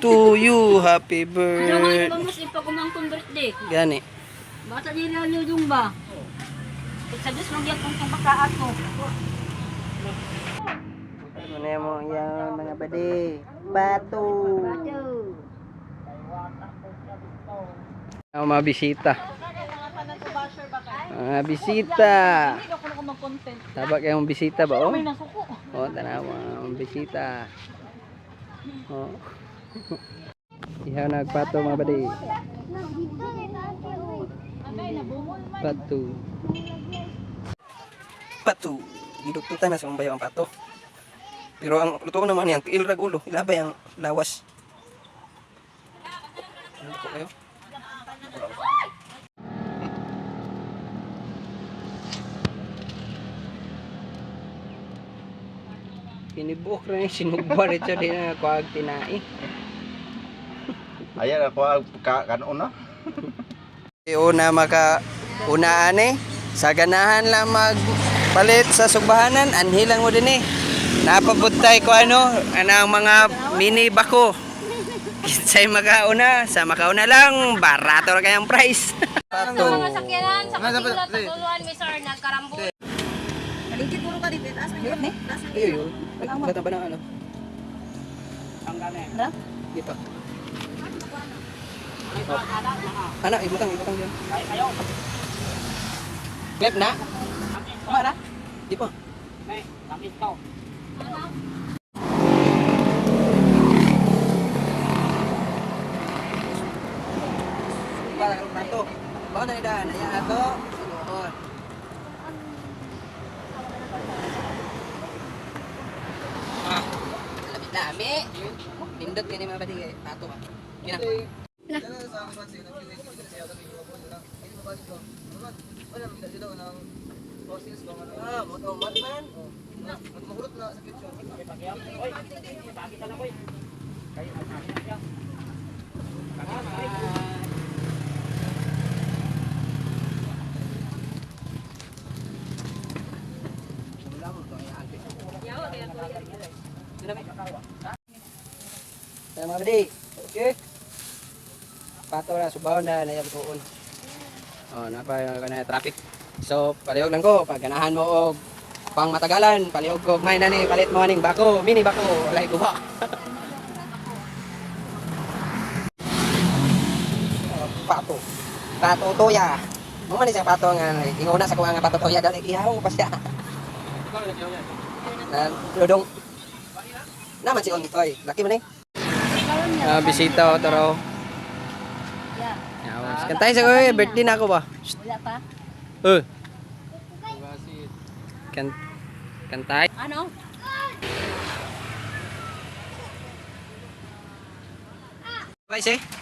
To you, happy Jangan ba birthday. mas ipagumangkong birthday? Gani. Bata di lang yung ba? Sa Diyos mong yan kung kumakaat ko. Ano mo yan mga bade? Bato. Ang mga bisita. Mga bisita. Taba kayong bisita ba? Oh, oh tanawa. Ang bisita. Oh. Ihaw nagpato mga bade. Pato. Pato. Diduktutan na sa mga bayaw ang pato. Pero ang luto ko naman yan, ilrag ulo, ilabay ang lawas. Ano po kayo? Kinibuk rin yung sinugba rito din na kuwag tinai. Ayan ako ang ka kanon na. Una maka unaan eh. Sa ganahan lang magpalit sa sugbahanan, anhilang mo din eh. Napabutay ko ano, anang mga mini bako. Kinsay makauna, sa makauna lang, barato ra kayang price. Pato. Mga sakyanan sa kapila tatuluan mi sir nagkarambol. Iyo yun. Gata ba ng ano? Dito. Anak, ibutang, ibutang dyan. Klep na? Tama na? Di pa. Para kang pato. Bawa na idahan. Ayan ato. Sinuot. Ah. Dami. Pindot kini mga badi kay pato ka. Gina. Ah, moto man. Mahurot na sa kitchen. Kaya mga badi, okay? Pato na, subaw na, nayang tuon. Oh, napa ka na traffic. So, palihog lang ko, pag ganahan mo og pang matagalan, palihog ko, may nani, palit mo aning bako, mini bako, walay guba. Oh, pato. Pato toya. Mo man siya pato nga inguna sa kuha nga pato toya dali ihaw pa siya. Na dodong. Naman si Ontoy. Laki man eh. Ah, bisita o taro. Kantay sa ko, birthday na ako ba? Wala pa? Eh. Kan kantay. Ano? Bye, say.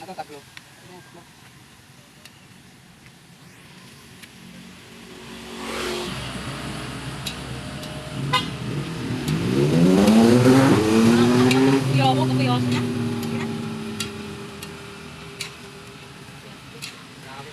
itong tatlo. Yoko, kapayos niya. Ah,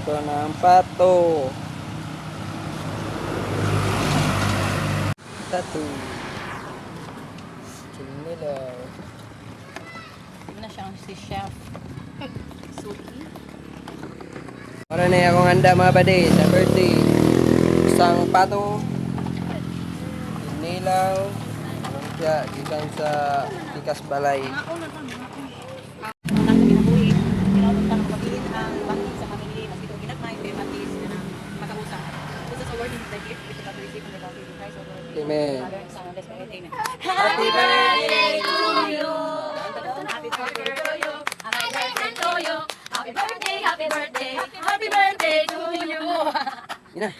luto na ang pato. Tatu. Chinilaw. Hindi na siyang si chef. Suki. Para na akong handa mga bade sa birthday. Isang pato. Chinilaw. Lumpia. Gikan sa Tikas Balay. Ang kami Amen. Happy birthday to you. Happy birthday to you. Happy birthday to you. Happy birthday, happy birthday. Happy birthday to you. Ina.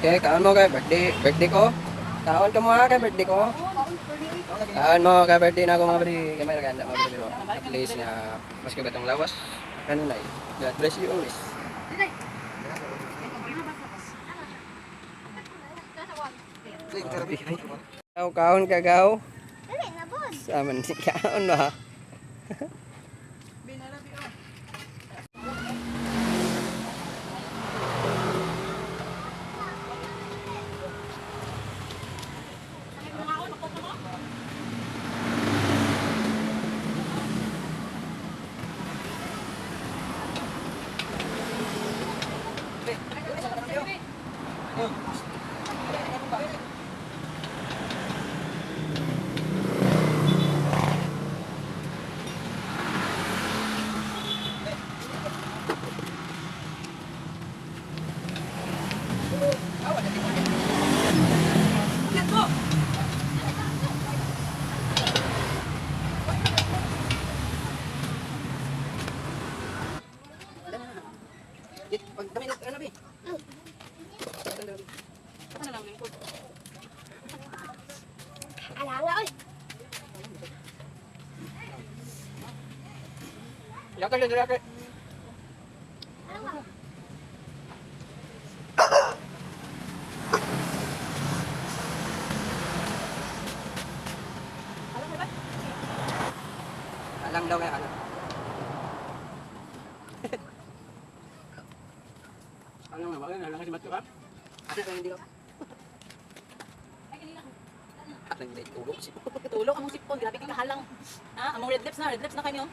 Okay, kaon mo kay birthday, birthday ko. Kaon ka mo ha kay birthday ko. Kaon mo kay birthday na ako mga bari. Kay may naganda mga bari. At least na mas kagatong lawas. Ano na God bless you always. Kaon kaon ka gaw. Saman si kaon no Yakal ya yakal. Alam daw kaya alam. Ano nga ba? Alam kasi ba't ka? Ano kung hindi ka? Ano hindi? Tulog Tulog among sipon, grabe kang kahalang. Ha, among red lips na, red lips na kanyo.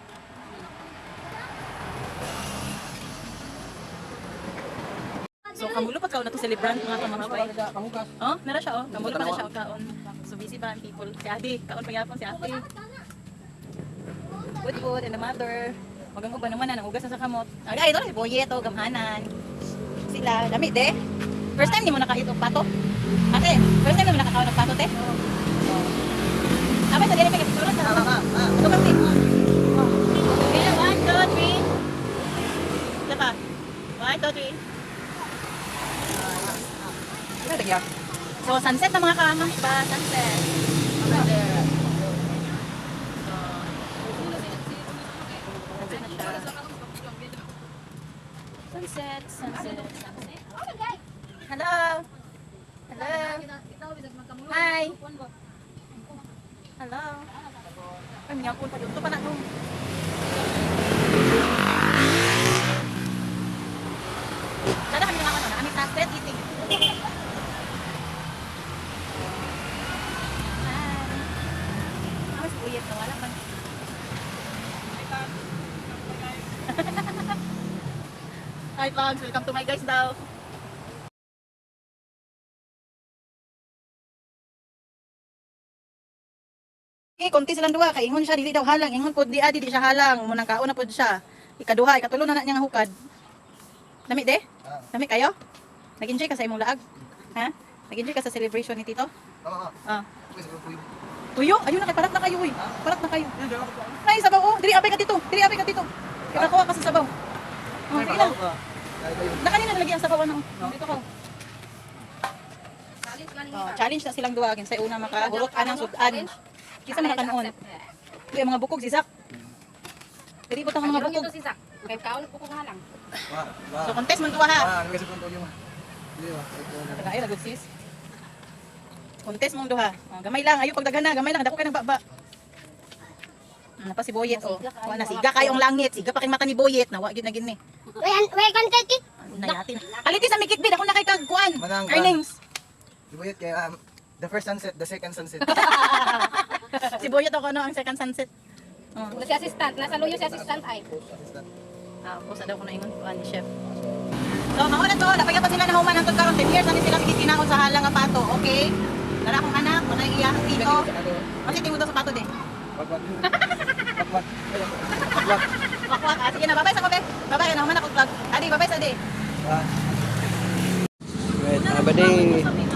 So kamulo pa ka na to celebrant mga kamamabay. Kamukas. Oh, nara siya oh. Kamulo pa na siya oh, kaon. So busy pa ang people. Si Adi, kaon pa yapon si Ate. Good good and the mother. Magang ba naman na ugas na sa kamot. Ay, ito si Boye to, gamhanan. Sila, dami de. First time ni mo nakaito pato. Ate, first time ni mo nakakaon ng pato te. Abay, sa dili pa kapitulan sa. Ah, ah, ah. Ito kasi. Kaya, one, two, three. Isa pa. One, two, three. Tagya? So, sunset na mga kama. Ba, sunset. Over there. Sunset na. Sunset, sunset. Hello. Hello. Hi. Hello. Ay, may ako pa dito pa na nung. Sana kami naman ano, kami sunset eating. Hi. Mas uyet na wala man. Hi vlogs, welcome to my guys daw. Eh, konti silang duha kay ingon siya dili daw halang, ingon pod di adi di siya halang, munang kauna pod siya. Ikaduha, ikatulo na na niya nga hukad. Dami de? Dami kayo? Nag-enjoy ka sa imong laag? Ha? Nag-enjoy ka sa celebration ni Tito? Oo. Ah. Tuyo? Ayun na kay parat na kayo uy. Parat na kayo. Ay, sabaw oh. Diri apay ka dito. Diri apay ka dito. Kinakuha ka sa sabaw. Oh, sige lang. Na kanina nalagyan ang sabaw ano. Dito ka. Oh, challenge na silang duwa sa una makahurot anang sudan. Kisa man kanon. Kuya mga bukog si Zak. Diri po mga bukog. Kay kaon ko kung halang. So contest man duwa ha. Ah, nagkasip ko yung Di ba? Taga ay lagod sis. Contest mong duha. Oh, gamay lang, ayo pagdaghan na, gamay lang, dako kay nang baba. Ano pa si Boyet oh. Wa na siga kayong langit, siga pa kay mata ni Boyet, nawa gyud na gini. Wait, wait, content it. Ano na yatin. Kaliti sa mikit bid, ako na kay kagkuan. Manang ka. Earnings. Yun? Kaya um, the first sunset, the second sunset. si Boyet ako ano ang second sunset. Oh. Wala si assistant. Nasa luyo si assistant ay. Ah, pusa daw ko na ingon kuan ni chef. So, mao na to, napaya pa sila na human hangtod karon 10 years ani sila mikitinaon sa halang nga pato, okay? Dala akong anak, wala iya dito. Kasi tingod daw sa pato din. Wakwak. Ah, sige na, babay sa kape. Babay na, human ako vlog. Adi, babay sa di. Ah. Wait, mga bading.